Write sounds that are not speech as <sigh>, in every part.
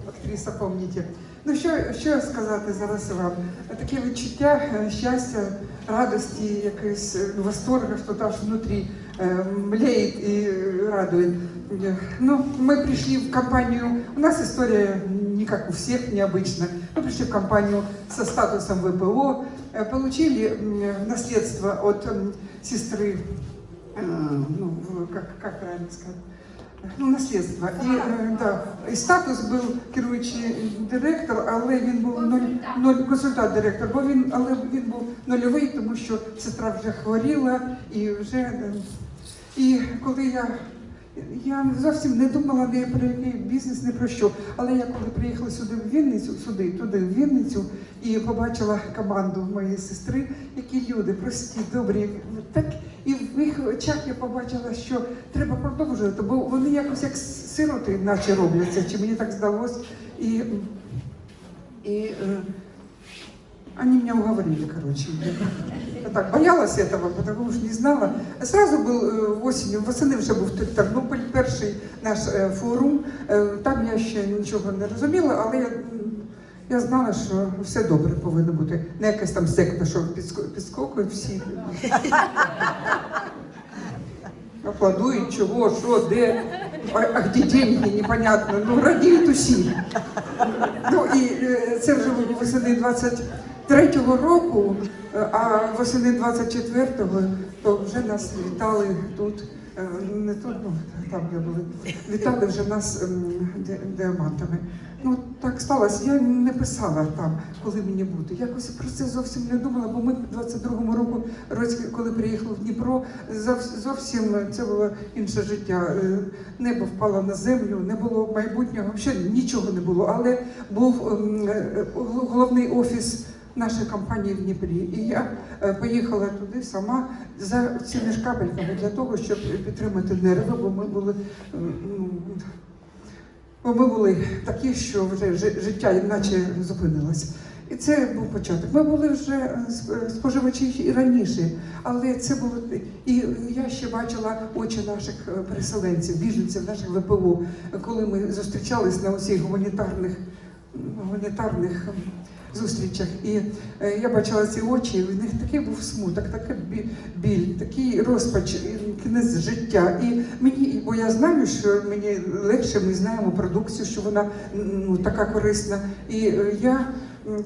сказала наша українська актриса, помните. Ну що, що сказати зараз вам? Таке відчуття е, щастя, радості, якогось е, восторга, що аж внутрі е, млеет і е, радует. Е, Ну, мы пришли в компанию, у нас история не как у всех, необычно. Мы пришли в компанию со статусом ВПО, э, получили м, наследство от м, сестры, э, ну, в- как, как правильно сказать, ну, наслідство. І, е, да, і статус був керуючий директор, але він був ноль, ноль консультант директор, бо він, але він був нульовий, тому що сестра вже хворіла і вже. І коли я. Я зовсім не думала ні про який бізнес, ні про що. Але я коли приїхала сюди в Вінницю, сюди, туди, в Вінницю, і побачила команду моєї сестри, які люди прості, добрі. Так і в їх очах я побачила, що треба продовжувати, бо вони якось як сироти, наче робляться, чи мені так здалось. І, і е, они меня уговорили, короче. Я так боялась этого, потому что не знала. Сразу был э, осенью, восени вже був Тернопіль, перший наш е, форум. Е, Там я ще нічого не розуміла, але я, м, я знала, що все добре повинно бути. Не якась там секта, що підско- підскокують всі. <laughs> Аплодують, чого, що, де, а, де деньги, непонятно. Ну, радіють усі. Ну і е, це вже восени 23-го року, а восени 24-го то вже нас вітали тут. Е, Не тут, ну там я були. Вітали вже нас ем, ди- діамантами. Ну так сталося. Я не писала там, коли мені бути. Якось про це зовсім не думала, бо ми в 22-му року, році, коли приїхали в Дніпро, зовсім це було інше життя. Е, Небо впало на землю, не було майбутнього, взагалі нічого не було. Але був ем, е, головний офіс нашої компанії в Дніпрі. І я е, поїхала туди сама за цими шкабельками для того, щоб підтримати нерви, бо ми були. ем, ну, Бо ми були такі, що вже життя наче зупинилось. І це був початок. Ми були вже е, споживачі і раніше, але це було і я ще бачила очі наших е, переселенців, біженців, наших ВПО, коли ми зустрічались на усіх гуманітарних гуманітарних зустрічах. І е, я бачила ці очі, і в них такий був смуток, такий бі- біль, такий розпач, і кінець життя. І мені, бо я знаю, що мені легше, ми знаємо продукцію, що вона ну, така корисна. І е, я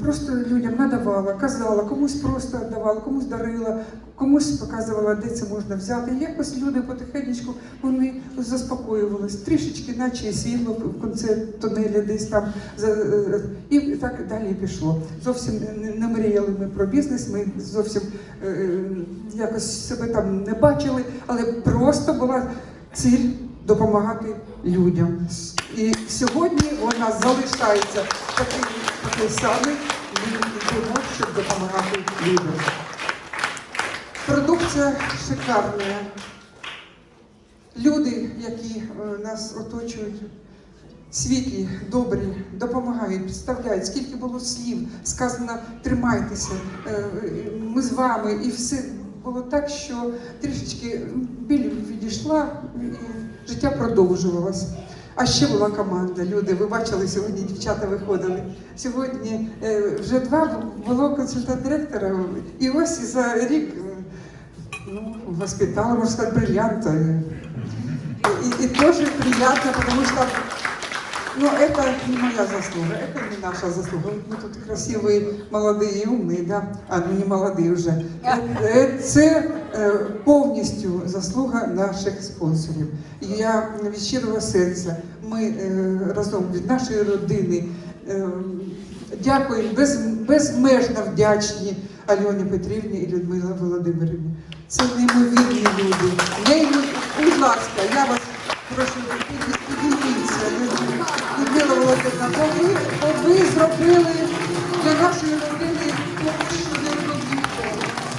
просто людям надавала, казала, комусь просто давала, комусь дарила, комусь показувала, де це можна взяти. І якось люди потихеньку вони заспокоювались, трішечки, наче світло в кінці тунелі десь там. е, І так далі пішло. Зовсім не- не мріяли ми про бізнес, ми зовсім е, е, якось себе там не бачили, але просто була ціль допомагати людям. І сьогодні вона залишається таким ми йдемо, щоб допомагати людям. Продукція шикарна. Люди, які е, нас оточують, світлі, добрі, допомагають, підставляють. Скільки було слів сказано, тримайтеся, е, ми з вами, і все було так, що трішечки біль відійшла, і життя продовжувалось. А ще була команда. Люди, ви бачили сьогодні, дівчата виходили. Сьогодні е, вже два було консультант директора, і ось за рік е, ну, воспитала, можна сказати, бриллианта. И, и тоже приятно, потому что ну, это не моя заслуга, это не наша заслуга. Мы тут красивые, молодые и умные, да? А, ну не молодые вже. Е, Це е, повністю заслуга наших спонсорів. І я від щирого серця, ми е, разом від нашої родини е, дякуємо, без, безмежно вдячні Альоні Петрівні і Людмилі Володимирівні. Це неймовірні люди. Неймовірні. Будь ласка, я вас прошу підійдіть, підійдіться. Людмила Володимирівна, бо ви, зробили для нашої родини не робіть.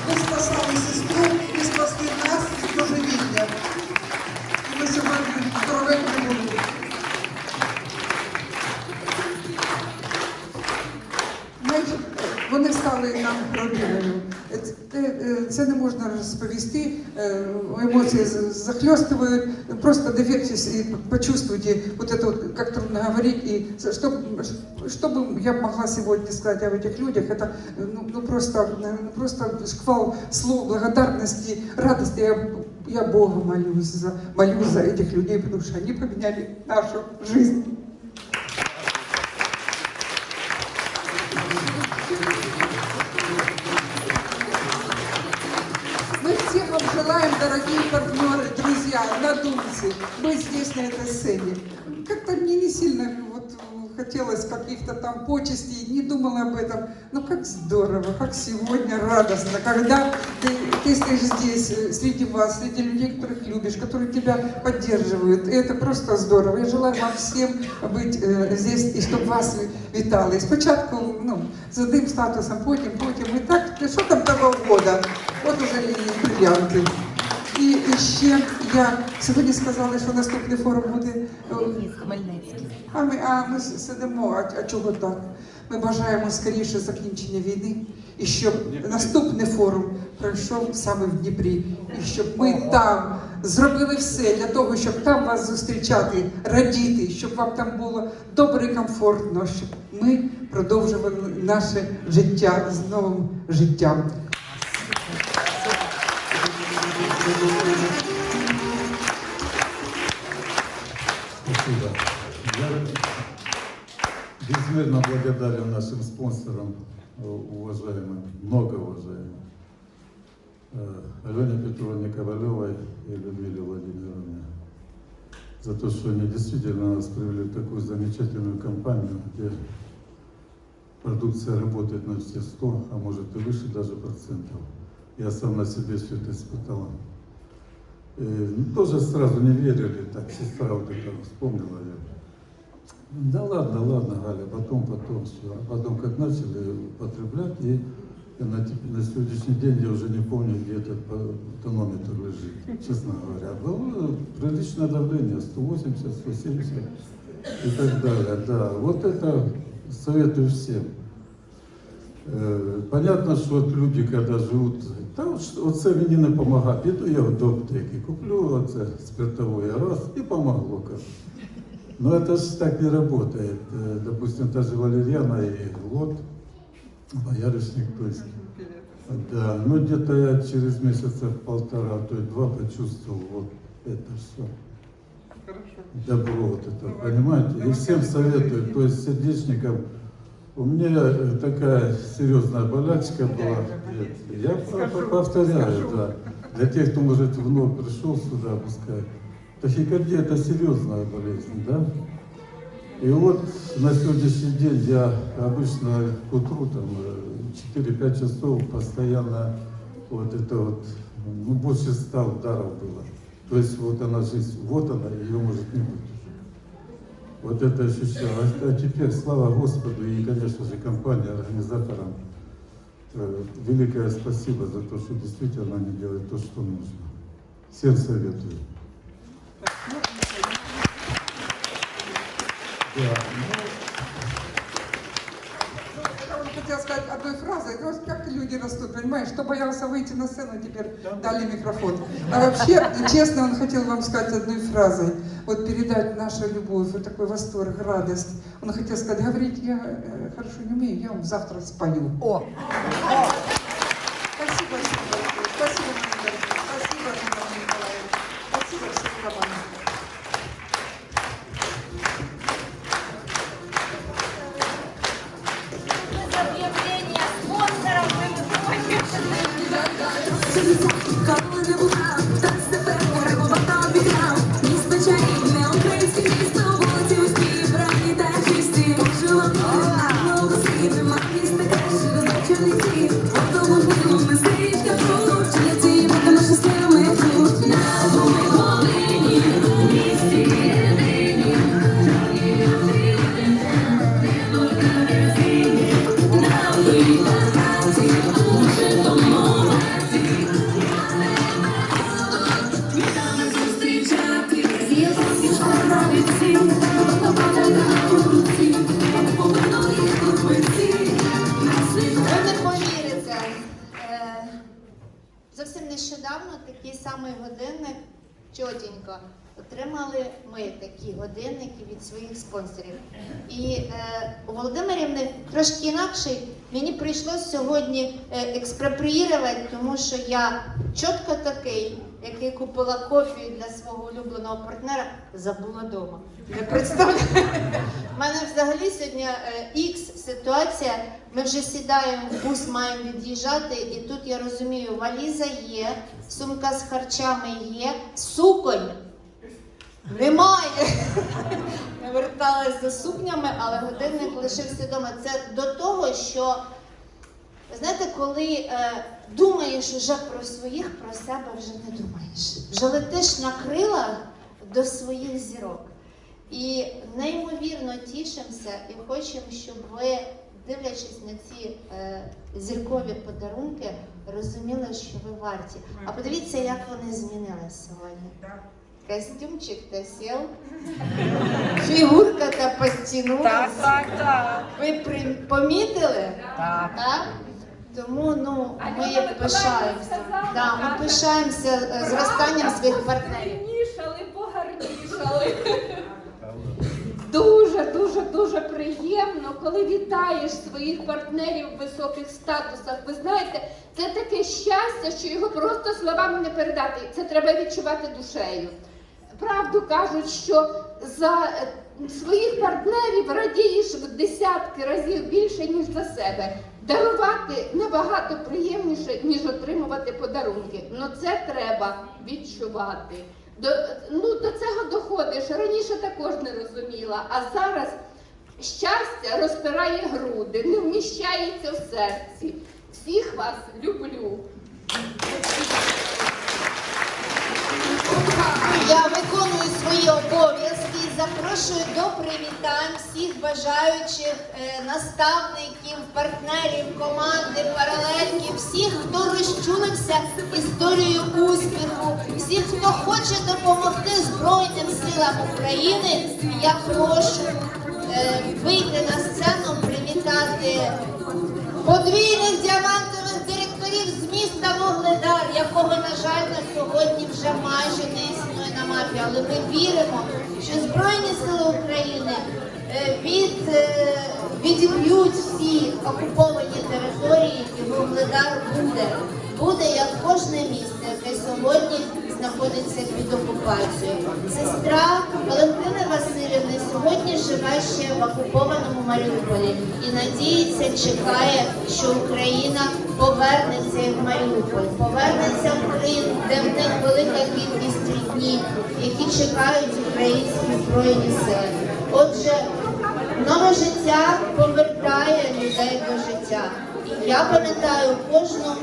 Ви спасали сестру, і спасли нас від божевілля. І ми сьогодні здоровенько вони стали нам родиною. Це, е, це не можна розповісти. Е, Емоції з- захлестывают. Просто доверьтесь и почувствуйте вот это вот, как трудно говорить. И что, что бы я могла сегодня сказать об этих людях, это ну, ну, просто, э, ну, просто шквал слов благодарности, радости. Я, я Бога молюсь за, молюсь за этих людей, потому что они поменяли нашу жизнь. надумцы. Мы здесь, на этой сцене. Как-то мне не сильно вот хотелось каких-то там почестей, не думала об этом. Но как здорово, как сегодня радостно, когда ты, ты стоишь здесь, э, среди вас, среди людей, которых любишь, которые тебя поддерживают. И это просто здорово. Я желаю вам всем быть э, здесь, і щоб вас вітали. Спочатку ну, з одним статусом, потім, потім. І так, що там того года? От уже і бриллианти. І, ще я сьогодні сказала, що наступний форум буде. е, Хмельницький. а ми, а ми сидимо, а, а чого так? Ми бажаємо скоріше закінчення війни, і щоб наступний форум пройшов саме в Дніпрі, і щоб ми там зробили все для того, щоб там вас зустрічати, радіти, щоб вам там було добре і комфортно, щоб ми продовжували наше життя з новим життям. Спасибо. Я безмерно благодарен нашим спонсорам, э, уважаемым, многоуважаемым. Э, Алене Петровне Ковалевой и Людмиле Владимировне за то, что они действительно нас привели в такую замечательную компанию, где продукция работает на все 100, а может и выше даже процентов. Я сам на себе все это испытал. Э, ну, тоже сразу не верили, так сестра вот это вспомнила я. Да ладно, ладно, Галя, потом, потом все. А потом как начали употреблять, и на, на сегодняшний день я уже не помню, где этот тонометр лежит, честно говоря. Было приличное давление, 180, 170 и так далее. Да, вот это советую всем. Е, Понятно, от люди, коли живуть, та от ж- оце мені не допомагає. Піду я до аптеки, куплю оце спиртовое раз і помогло. Как. Но это же так не работает. Э, Допустим, та же валерьяна и лот, боярышник, то есть. Да, ну где-то я через месяца полтора, то есть два почувствовал вот это все. Добро вот это, понимаете? И всем советую, то есть сердечникам, у меня э, такая серьезная болячка была. Я по- по- повторяю, да. Для тех, кто, может, вновь пришел сюда, пускай. Тахикардия – это серьезная болезнь, да? И вот на сегодняшний день я обычно к утру, там, э, 4-5 часов постоянно вот это вот, ну, больше 100 ударов было. То есть вот она жизнь, вот она, ее может не быть. Вот это ощущение. А, теперь, слава Господу и, конечно же, компании, организаторам, э, великое спасибо за то, что действительно они делают то, что нужно. Всем советую. Да, Я вам хотела сказать одной фразой. Вот как люди растут, понимаешь? Кто боялся выйти на сцену, теперь дали микрофон. А вообще, честно, он хотел вам сказать одной фразой. Вот передать нашу любовь, вот такой восторг, радость. Он хотел сказать, говорить я э, хорошо не умею, я вам завтра спою. О, Спасибо Коли годинники від своїх спонсорів. І е, у Володимирівни трошки інакший. Мені прийшлось сьогодні е, експроприювати, тому що я чітко такий, який купила копію для свого улюбленого партнера, забула вдома. У мене взагалі сьогодні ікс ситуація. Ми вже сідаємо в бус, маємо від'їжджати, і тут я розумію, валіза є, сумка з харчами є, суконь немає. Я верталась за сукнями, але годинник лишився вдома. Це до того, що знаєте, коли е, думаєш уже про своїх, про себе вже не думаєш. Вже летиш на крилах до своїх зірок. І неймовірно тішимося і хочемо, щоб ви, дивлячись на ці е, зіркові подарунки, розуміли, що ви варті. А подивіться, як вони змінились сьогодні. Костюмчик та сел, фігурка та підтягнулася. Так, так, так. Ви при... помітили? Так. Так? Тому ну, ми Миколаївна пишаємося. Да, ми пишаємося зростанням своїх партнерів. Гарнішали, погарнішали. Дуже, дуже, дуже приємно, коли вітаєш своїх партнерів в високих статусах. Ви знаєте, це таке щастя, що його просто словами не передати. Це треба відчувати душею. Правду кажуть, що за е, своїх партнерів радієш в десятки разів більше, ніж за себе. Дарувати набагато приємніше, ніж отримувати подарунки. Ну це треба відчувати. До, ну, до цього доходиш. Раніше також не розуміла, а зараз щастя розпирає груди, не вміщається в серці. Всіх вас люблю. Я виконую свої обов'язки запрошую до привітань всіх бажаючих е, наставників, партнерів, команди, паралельків, всіх, хто розчулився історією успіху, всіх, хто хоче допомогти Збройним силам України. Я прошу е, вийти на сцену, привітати подвійних діамантових директорів з міста Вугледар, якого, на жаль, на сьогодні вже майже не існує на мапі. Але ми віримо, що Збройні Сили України е, від, е, відіб'ють всі окуповані території, і Вугледар буде. Буде як кожне місто, яке сьогодні знаходиться під окупацією. Сестра Валентини Васильівни сьогодні живе ще в окупованому Маріуполі і надіється, чекає, що Україна повернеться в Маріуполь, повернеться в Крим, де в них велика кількість рідні, які чекають українські збройні сили. Отже, нове життя повертає людей до життя. І я пам'ятаю кожну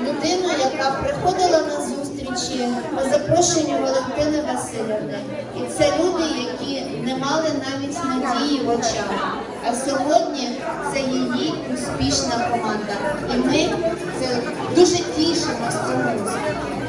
людину, яка приходила на зустрічі по запрошенню Валентини Васильівни. І це люди, які не мали навіть надії в очах. А сьогодні це її успішна команда. І ми це дуже тішимося цього успіху.